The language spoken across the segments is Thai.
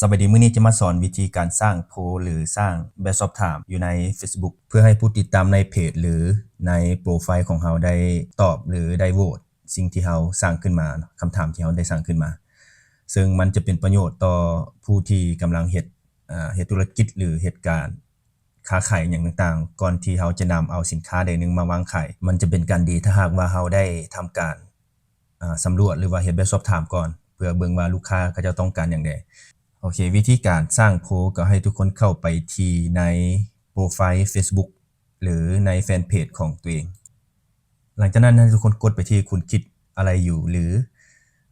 สวัสดีมื้อนี้จะมาสอนวิธีการสร้างโพลหรือสร้างแบบสอบถามอยู่ใน Facebook เพื่อให้ผู้ติดตามในเพจ หรือในโปรไฟล์ของเราได้ตอบหรือได้โหวตสิ่งที่เราสร้างขึ้นมาเนาะคำถามที่เราได้สร้างขึ้นมา ซึ่งมันจะเป็นประโยชน์ต่อผู้ที่กำลังเฮ็ดเฮ็ดธุรกิจหรือเหตุการณ์ค้าขายอย่างต่างๆ ก่อนที่เราจะนำเอาสินค้าใดหนึ่งมาวางขายมันจะเป็นการดีถ้าหากว่าเราได้ทำการอ่าสำรวจหรือว่าเฮ็ดแบบสอบถามก่อนเพื่อเบิ่งว่าลูกค้าเขาจะต้องการอย่างใด โอเค วิธีการสร้างโพลก็ให้ทุกคนเข้าไปที่ในโปรไฟล์ Facebook หรือในแฟนเพจของตัวเอง หลังจากนั้นให้ทุกคนกดไปที่คุณคิดอะไรอยู่หรือ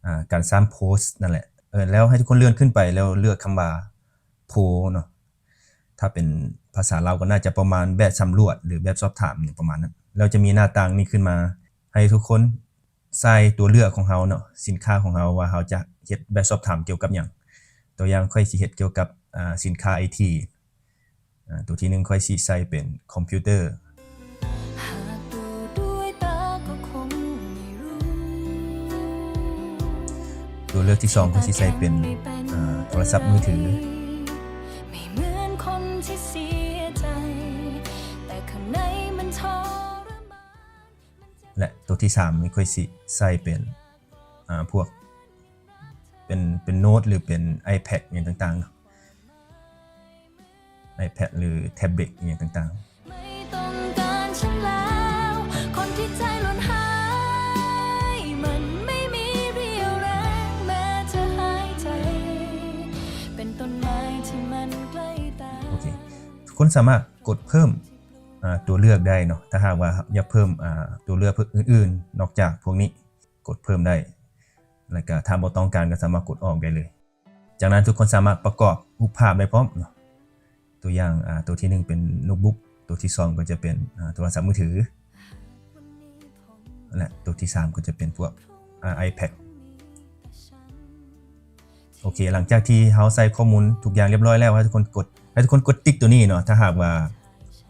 อการสร้างโพสต์นั่นแหละเออแล้วให้ทุกคนเลื่อนขึ้นไปแล้วเลือกคำว่าโพเนาะถ้าเป็นภาษาเราก็น่าจะประมาณแบบสำรวจ หรือแบบสอบถามอย่างประมาณนั้นแล้วจะมีหน้าต่างนี้ขึ้นมา ให้ทุกคนใส่ตัวเลือกของเราเนาะสินค้าของเราว่าเราจะเฮ็ดแบบสอบถามเกี่ยวกับหยัง ตัวอย่างค่อยสิเฮ็ดเกี่ยวกับสินค้าไอทีตัวที่หนึ่งค่อยสิใส่เป็นคอมพิวเตอร์ตัวเลือกที่สองค่อยสิใส่เป็นโทรศัพท์มือถือและตัวที่สามนี่ค่อยสิใส่เป็นพวก เป็นเป็นโน้ตหรือเป็น iPad อย่างต่างๆเนาะ iPad หรือแท็บเล็ตอย่างต่างๆไม่ต้องการฉันแล้วคนที่ใจหล่นหายมันไม่มีเรี่ยวแรงแม้จะหายใจเป็นต้นไม้ที่มันใกล้ตายโอเคทุกคนสามารถกดเพิ่มอ่าตัวเลือกได้เนาะถ้าหากว่าอยากเพิ่มอ่าตัวเลือกอื่นๆ นอกจากพวกนี้กดเพิ่มได้ แล้วก็ถ้าบ่ต้องการก็สามารถกดออกได้เลย จากนั้นทุกคนสามารถประกอบรูปภาพได้พร้อมเนาะตัวอย่างตัวที่หนึ่งเป็นโน้ตบุ๊กตัวที่สองก็จะเป็นโทรศัพท์มือถือและตัวที่สามก็จะเป็นพวกอ่า iPad โอเค หลังจากที่เฮาใส่ข้อมูลทุกอย่างเรียบร้อยแล้วให้ทุกคนกดให้ทุกคนกดติ๊กตัวนี้เนาะถ้าหากว่า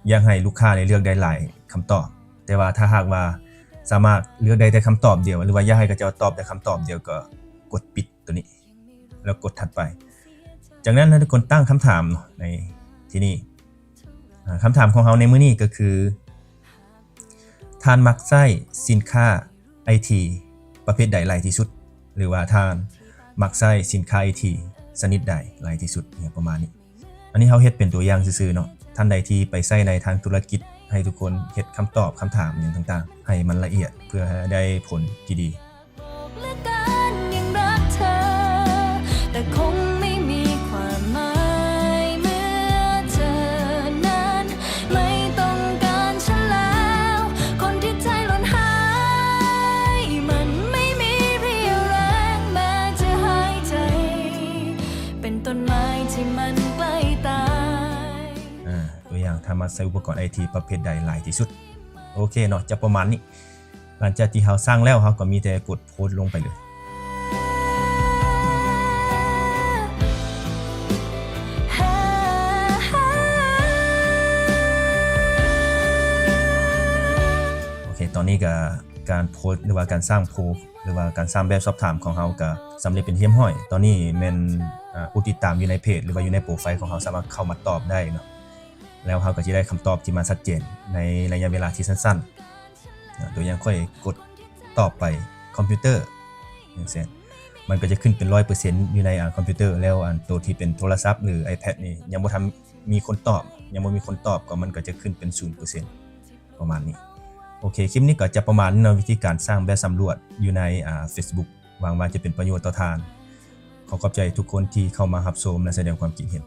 อยากให้ลูกค้าได้เลือกได้หลายคำตอบ แต่ว่าถ้าหากว่า สามารถเลือกได้แต่คำตอบเดียว หรือว่าอยากให้เขาเจ้าตอบแต่คำตอบเดียวก็กดปิดตัวนี้ แล้วกดถัดไป จากนั้นทุกคนตั้งคำถามเนาะในที่นี่อ่าคำถามของเราในมื้อนี้ก็คือทานมักไส้สินค้าไอทีประเภทใดหลายที่สุด หรือว่าทานมักไส้สินค้าไอทีชนิดใดหลายที่สุดเนี่ยประมาณนี้ อันนี้เขาเฮ็ดเป็นตัวอย่างซื่อๆเนาะท่านใดที่ไปใส่ในทางธุรกิจ ให้ทุกคนเห็ดคำตอบคำถามอย่างต่างๆ ให้มันละเอียดเพื่อได้ผลที่ดี อย่างทำมาใช้อุปกรณ์ไอทีประเภทใดหลายที่สุด โอเคเนาะจะประมาณนี้ หลังจากที่เราสร้างแล้วเราก็มีแต่กดโพสต์ลงไปเลยโอเคตอนนี้ก็การโพสต์หรือว่าการสร้างโพลหรือว่าการสร้างแบบสอบถามของเราก็สำเร็จเป็นเทียมห้อย ตอนนี้แมันอ่าผู้ติดตามอยู่ในเพจ หรือว่าอยู่ในโปรไฟล์ของเราสามารถเข้ามาตอบได้เนาะ แล้วเราก็จะได้คำตอบที่มันชัดเจนในระยะเวลาที่สั้นๆตัวอย่างค่อยกดตอบไปคอมพิวเตอร์อย่างเช่นมันก็จะขึ้นเป็น100%อยู่ในอ่าคอมพิวเตอร์แล้วอันตัวที่เป็นโทรศัพท์หรือ iPad นี่ยังบ่ทันมีคนตอบ ยังบ่มีคนตอบก็มันก็จะขึ้นเป็น0%ประมาณนี้โอเคคลิปนี้ก็จะประมาณนี้นะวิธีการสร้างแบบสำรวจอยู่ในอ่า Facebook หวังว่าจะเป็นประโยชน์ต่อทาน ขอขอบใจทุกคนที่เข้ามารับชมและแสดงความคิดเห็น